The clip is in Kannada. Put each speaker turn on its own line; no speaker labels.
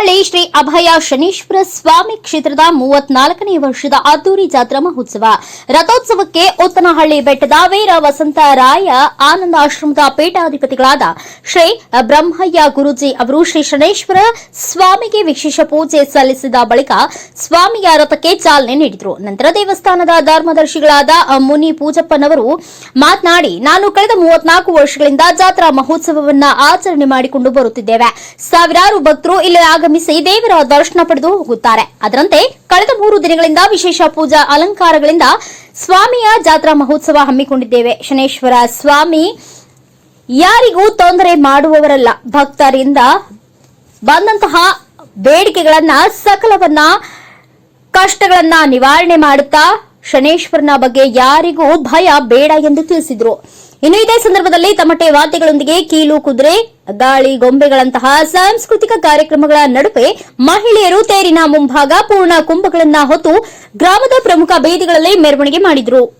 ಉತ್ತನಹಳ್ಳಿ ಶ್ರೀ ಅಭಯ ಶನೀಶ್ವರ ಸ್ವಾಮಿ ಕ್ಷೇತ್ರದ ಮೂವತ್ನಾಲ್ಕನೇ ವರ್ಷದ ಅದ್ದೂರಿ ಜಾತ್ರಾ ಮಹೋತ್ಸವ. ರಥೋತ್ಸವಕ್ಕೆ ಉತ್ತನಹಳ್ಳಿ ಬೆಟ್ಟದ ವೀರ ವಸಂತರಾಯ ಆನಂದ ಆಶ್ರಮದ ಪೀಠಾಧಿಪತಿಗಳಾದ ಶ್ರೀ ಬ್ರಹ್ಮಯ್ಯ ಗುರುಜಿ ಅವರು ಶ್ರೀ ಶನೇಶ್ವರ ಸ್ವಾಮಿಗೆ ವಿಶೇಷ ಪೂಜೆ ಸಲ್ಲಿಸಿದ ಬಳಿಕ ಸ್ವಾಮಿಯ ರಥಕ್ಕೆ ಚಾಲನೆ ನೀಡಿದರು. ನಂತರ ದೇವಸ್ಥಾನದ ಧರ್ಮದರ್ಶಿಗಳಾದ ಮುನಿ ಪೂಜಪ್ಪನವರು ಮಾತನಾಡಿ, ನಾನು ಕಳೆದ ಮೂವತ್ನಾಲ್ಕು ವರ್ಷಗಳಿಂದ ಜಾತ್ರಾ ಮಹೋತ್ಸವವನ್ನು ಆಚರಣೆ ಮಾಡಿಕೊಂಡು ಬರುತ್ತಿದ್ದೇವೆ. ಸಾವಿರಾರು ಭಕ್ತರು ಇಲ್ಲಿ ಆಗಮಿಸಿ ದೇವರ ದರ್ಶನ ಪಡೆದು ಹೋಗುತ್ತಾರೆ. ಅದರಂತೆ ಕಳೆದ ಮೂರು ದಿನಗಳಿಂದ ವಿಶೇಷ ಪೂಜಾ ಅಲಂಕಾರಗಳಿಂದ ಸ್ವಾಮಿಯ ಜಾತ್ರಾ ಮಹೋತ್ಸವ ಹಮ್ಮಿಕೊಂಡಿದ್ದೇವೆ. ಶನೇಶ್ವರ ಸ್ವಾಮಿ ಯಾರಿಗೂ ತೊಂದರೆ ಮಾಡುವವರಲ್ಲ. ಭಕ್ತರಿಂದ ಬಂದಂತಹ ಬೇಡಿಕೆಗಳನ್ನ, ಸಕಲವನ್ನ, ಕಷ್ಟಗಳನ್ನ ನಿವಾರಣೆ ಮಾಡುತ್ತಾ ಶನೇಶ್ವರನ ಬಗ್ಗೆ ಯಾರಿಗೂ ಭಯ ಬೇಡ ಎಂದು ತಿಳಿಸಿದರು. ಇನ್ನು ಇದೇ ಸಂದರ್ಭದಲ್ಲಿ ತಮಟೆ ವಾದ್ಯಗಳೊಂದಿಗೆ ಕೀಲು ಕುದುರೆ, ಗಾಳಿ ಗೊಂಬೆಗಳಂತಹ ಸಾಂಸ್ಕೃತಿಕ ಕಾರ್ಯಕ್ರಮಗಳ ನಡುವೆ ಮಹಿಳೆಯರು ತೇರಿನ ಮುಂಭಾಗ ಪೂರ್ಣ ಕುಂಭಗಳನ್ನ ಹೊತ್ತು ಗ್ರಾಮದ ಪ್ರಮುಖ ಬೀದಿಗಳಲ್ಲಿ ಮೆರವಣಿಗೆ ಮಾಡಿದರು.